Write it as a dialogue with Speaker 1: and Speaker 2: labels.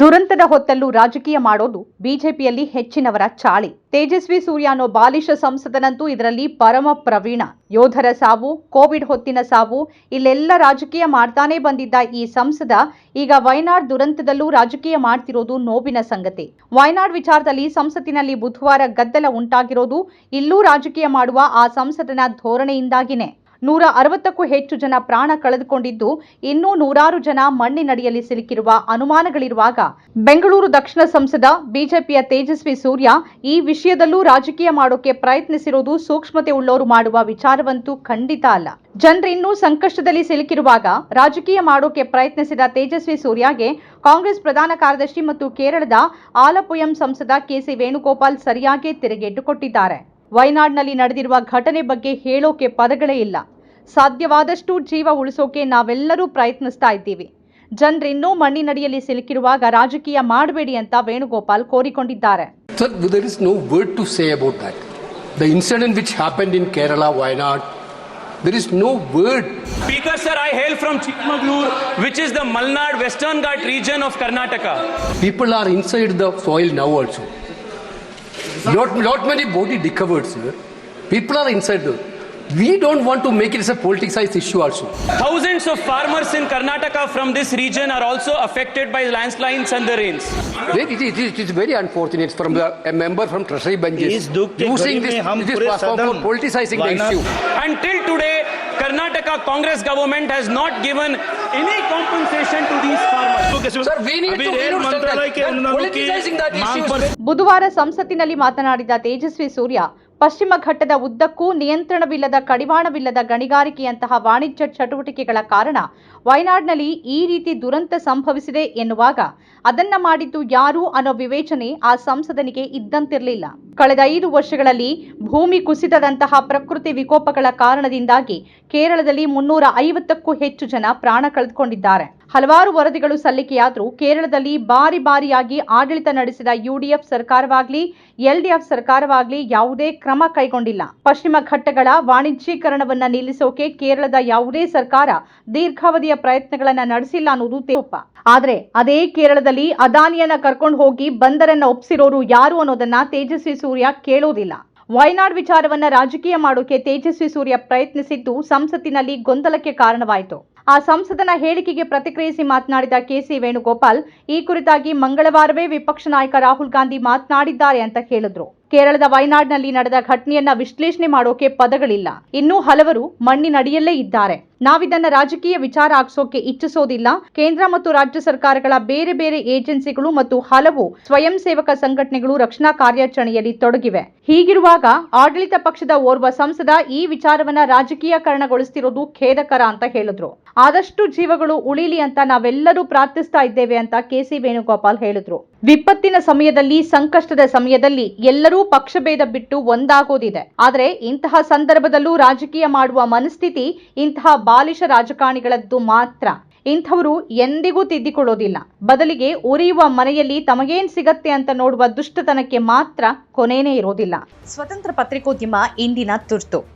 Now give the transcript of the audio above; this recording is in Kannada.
Speaker 1: ದುರಂತದ ಹೊತ್ತಲ್ಲೂ ರಾಜಕೀಯ ಮಾಡೋದು ಬಿಜೆಪಿಯಲ್ಲಿ ಹೆಚ್ಚಿನವರ ಚಾಳಿ. ತೇಜಸ್ವಿ ಸೂರ್ಯ ಅನ್ನೋ ಬಾಲಿಶ ಸಂಸದನಂತೂ ಇದರಲ್ಲಿ ಪರಮ ಪ್ರವೀಣ. ಯೋಧರ ಸಾವು, ಕೋವಿಡ್ ಹೊತ್ತಿನ ಸಾವು, ಇಲ್ಲೆಲ್ಲ ರಾಜಕೀಯ ಮಾಡ್ತಾನೆ ಬಂದಿದ್ದ ಈ ಸಂಸದ, ಈಗ ವಯನಾಡ್ ದುರಂತದಲ್ಲೂ ರಾಜಕೀಯ ಮಾಡ್ತಿರೋದು ನೋವಿನ ಸಂಗತಿ. ವಯನಾಡ್ ವಿಚಾರದಲ್ಲಿ ಸಂಸತ್ತಿನಲ್ಲಿ ಬುಧವಾರ ಗದ್ದಲ ಉಂಟಾಗಿರೋದು ಇಲ್ಲೂ ರಾಜಕೀಯ ಮಾಡುವ ಆ ಸಂಸದನ ಧೋರಣೆಯಿಂದಾಗಿನೇ. ನೂರ ಅರವತ್ತಕ್ಕೂ ಹೆಚ್ಚು ಜನ ಪ್ರಾಣ ಕಳೆದುಕೊಂಡಿದ್ದು, ಇನ್ನೂ ನೂರಾರು ಜನ ಮಣ್ಣಿನಡಿಯಲ್ಲಿ ಸಿಲುಕಿರುವ ಅನುಮಾನಗಳಿರುವಾಗ, ಬೆಂಗಳೂರು ದಕ್ಷಿಣ ಸಂಸದ ಬಿಜೆಪಿಯ ತೇಜಸ್ವಿ ಸೂರ್ಯ ಈ ವಿಷಯದಲ್ಲೂ ರಾಜಕೀಯ ಮಾಡೋಕೆ ಪ್ರಯತ್ನಿಸಿರುವುದು ಸೂಕ್ಷ್ಮತೆ ಉಳ್ಳೋರು ಮಾಡುವ ವಿಚಾರವಂತೂ ಖಂಡಿತ ಅಲ್ಲ. ಜನರು ಇನ್ನೂ ಸಂಕಷ್ಟದಲ್ಲಿ ಸಿಲುಕಿರುವಾಗ ರಾಜಕೀಯ ಮಾಡೋಕೆ ಪ್ರಯತ್ನಿಸಿದ ತೇಜಸ್ವಿ ಸೂರ್ಯಗೆ ಕಾಂಗ್ರೆಸ್ ಪ್ರಧಾನ ಕಾರ್ಯದರ್ಶಿ ಮತ್ತು ಕೇರಳದ ಆಲಪುಯಂ ಸಂಸದ ಕೆಸಿ ವೇಣುಗೋಪಾಲ್ ಸರಿಯಾಗಿ ತಿರುಗೇಟು ಕೊಟ್ಟಿದ್ದಾರೆ. ವಯನಾಡ್ನಲ್ಲಿ ನಡೆದಿರುವ ಘಟನೆ ಬಗ್ಗೆ ಹೇಳೋಕೆ ಪದಗಳೇ ಇಲ್ಲ. ಸಾಧ್ಯವಾದಷ್ಟು ಜೀವ ಉಳಿಸೋಕೆ ನಾವೆಲ್ಲರೂ ಪ್ರಯತ್ನಿಸ್ತಾ ಇದ್ದೀವಿ ಜನರಿನ್ನೂ ಮಣ್ಣಿನಡಿಯಲ್ಲಿ ಸಿಲುಕಿರುವಾಗ ರಾಜಕೀಯ ಮಾಡಬೇಡಿ ಅಂತ Venugopal ಕೋರಿಕೊಂಡಿದ್ದಾರೆ
Speaker 2: there is no word to say about that. The incident which happened in Kerala, Wayanad, there is no word.
Speaker 3: Speaker sir, I hail from Chikmagalur, which is the Malnad Western Ghat region of Karnataka.
Speaker 2: People are inside the soil now also. Lot, lot many body recovered, sir. People are inside the. we don't want to make it as a politicized issue also.
Speaker 3: Thousands of farmers in Karnataka from this region are also affected by landslides and the rains.
Speaker 2: It, it, it, is very unfortunate from the, a member from Treasury Benches using this, this platform for politicizing the issue.
Speaker 3: Until today, Karnataka Congress government has not given any compensation to these farmers.
Speaker 2: Sir, we need to, politicizing that issue.
Speaker 1: ಬುಧವಾರ ಸಂಸತ್ತಿನಲ್ಲಿ ಮಾತನಾಡಿದ ತೇಜಸ್ವಿ ಸೂರ್ಯ ಪಶ್ಚಿಮ ಘಟ್ಟದ ಉದ್ದಕ್ಕೂ ನಿಯಂತ್ರಣವಿಲ್ಲದ, ಕಡಿವಾಣವಿಲ್ಲದ ಗಣಿಗಾರಿಕೆಯಂತಹ ವಾಣಿಜ್ಯ ಚಟುವಟಿಕೆಗಳ ಕಾರಣ ವಯನಾಡ್ನಲ್ಲಿ ಈ ರೀತಿ ದುರಂತ ಸಂಭವಿಸಿದೆ ಎನ್ನುವಾಗ ಅದನ್ನ ಮಾಡಿದ್ದು ಯಾರು ಅನ್ನೋ ವಿವೇಚನೆ ಆ ಸಂಸದನಿಗೆ ಇದ್ದಂತಿರಲಿಲ್ಲ. ಕಳೆದ ಐದು ವರ್ಷಗಳಲ್ಲಿ ಭೂಮಿ ಕುಸಿತದಂತಹ ಪ್ರಕೃತಿ ವಿಕೋಪಗಳ ಕಾರಣದಿಂದಾಗಿ ಕೇರಳದಲ್ಲಿ ಮುನ್ನೂರ ಐವತ್ತಕ್ಕೂ ಹೆಚ್ಚು ಜನ ಪ್ರಾಣ ಕಳೆದುಕೊಂಡಿದ್ದಾರೆ. ಹಲವಾರು ವರದಿಗಳು ಸಲ್ಲಿಕೆಯಾದರೂ ಕೇರಳದಲ್ಲಿ ಬಾರಿ ಬಾರಿಯಾಗಿ ಆಡಳಿತ ನಡೆಸಿದ ಯುಡಿಎಫ್ ಸರ್ಕಾರವಾಗಲಿ, ಎಲ್ಡಿಎಫ್ ಸರ್ಕಾರವಾಗಲಿ ಯಾವುದೇ ಕ್ರಮ ಕೈಗೊಂಡಿಲ್ಲ. ಪಶ್ಚಿಮ ಘಟ್ಟಗಳ ವಾಣಿಜ್ಯೀಕರಣವನ್ನ ನಿಲ್ಲಿಸೋಕೆ ಕೇರಳದ ಯಾವುದೇ ಸರ್ಕಾರ ದೀರ್ಘಾವಧಿಯ ಪ್ರಯತ್ನಗಳನ್ನ ನಡೆಸಿಲ್ಲ ಅನ್ನೋದು ತೇಪ ಆದರೆ ಅದೇ ಕೇರಳದಲ್ಲಿ ಅದಾನಿಯನ್ನ ಕರ್ಕೊಂಡು ಹೋಗಿ ಬಂದರನ್ನ ಒಪ್ಸಿರೋರು ಯಾರು ಅನ್ನೋದನ್ನ ತೇಜಸ್ವಿ ಸೂರ್ಯ ಕೇಳೋದಿಲ್ಲ. ವಯನಾಡ್ ವಿಚಾರವನ್ನ ರಾಜಕೀಯ ಮಾಡೋಕೆ ತೇಜಸ್ವಿ ಸೂರ್ಯ ಪ್ರಯತ್ನಿಸಿದ್ದು ಸಂಸತ್ತಿನಲ್ಲಿ ಗೊಂದಲಕ್ಕೆ ಕಾರಣವಾಯಿತು. ಆ ಸಂಸದನ ಹೇಳಿಕೆಗೆ ಪ್ರತಿಕ್ರಿಯಿಸಿ ಮಾತನಾಡಿದ ಕೆಸಿ ವೇಣುಗೋಪಾಲ್, ಈ ಕುರಿತಾಗಿ ಮಂಗಳವಾರವೇ ವಿಪಕ್ಷ ನಾಯಕ ರಾಹುಲ್ ಗಾಂಧಿ ಮಾತನಾಡಿದ್ದಾರೆ ಅಂತ ಹೇಳಿದ್ರು. ಕೇರಳದ ವಯನಾಡ್ನಲ್ಲಿ ನಡೆದ ಘಟನೆಯನ್ನ ವಿಶ್ಲೇಷಣೆ ಮಾಡೋಕೆ ಪದಗಳಿಲ್ಲ. ಇನ್ನೂ ಹಲವರು ಮಣ್ಣಿನಡಿಯಲ್ಲೇ ಇದ್ದಾರೆ. ನಾವಿದನ್ನ ರಾಜಕೀಯ ವಿಚಾರ ಆಗ್ಸೋಕೆ ಇಚ್ಛಿಸೋದಿಲ್ಲ. ಕೇಂದ್ರ ಮತ್ತು ರಾಜ್ಯ ಸರ್ಕಾರಗಳ ಬೇರೆ ಬೇರೆ ಏಜೆನ್ಸಿಗಳು ಮತ್ತು ಹಲವು ಸ್ವಯಂ ಸೇವಕ ಸಂಘಟನೆಗಳು ರಕ್ಷಣಾ ಕಾರ್ಯಾಚರಣೆಯಲ್ಲಿ ತೊಡಗಿವೆ. ಹೀಗಿರುವಾಗ ಆಡಳಿತ ಪಕ್ಷದ ಓರ್ವ ಸಂಸದ ಈ ವಿಚಾರವನ್ನ ರಾಜಕೀಯಕರಣಗೊಳಿಸ್ತಿರೋದು ಖೇದಕರ ಅಂತ ಹೇಳಿದ್ರು. ಆದಷ್ಟು ಜೀವಗಳು ಉಳಿಲಿ ಅಂತ ನಾವೆಲ್ಲರೂ ಪ್ರಾರ್ಥಿಸ್ತಾ ಇದ್ದೇವೆ ಅಂತ ಕೆ ಸಿ ವೇಣುಗೋಪಾಲ್ ಹೇಳಿದ್ರು. ವಿಪತ್ತಿನ ಸಮಯದಲ್ಲಿ, ಸಂಕಷ್ಟದ ಸಮಯದಲ್ಲಿ ಎಲ್ಲರೂ ಪಕ್ಷಭೇದ ಬಿಟ್ಟು ಒಂದಾಗೋದಿದೆ. ಆದರೆ ಇಂತಹ ಸಂದರ್ಭದಲ್ಲೂ ರಾಜಕೀಯ ಮಾಡುವ ಮನಸ್ಥಿತಿ ಇಂತಹ ಬಾಲಿಷ ರಾಜಕಾರಣಿಗಳದ್ದು ಮಾತ್ರ. ಇಂಥವರು ಎಂದಿಗೂ ತಿದ್ದಿಕೊಳ್ಳೋದಿಲ್ಲ. ಬದಲಿಗೆ ಉರಿಯುವ ಮನೆಯಲ್ಲಿ ತಮಗೇನ್ ಸಿಗತ್ತೆ ಅಂತ ನೋಡುವ ದುಷ್ಟತನಕ್ಕೆ ಮಾತ್ರ ಕೊನೆಯೇ ಇರೋದಿಲ್ಲ. ಸ್ವತಂತ್ರ ಪತ್ರಿಕೋದ್ಯಮ ಇಂದಿನ ತುರ್ತು.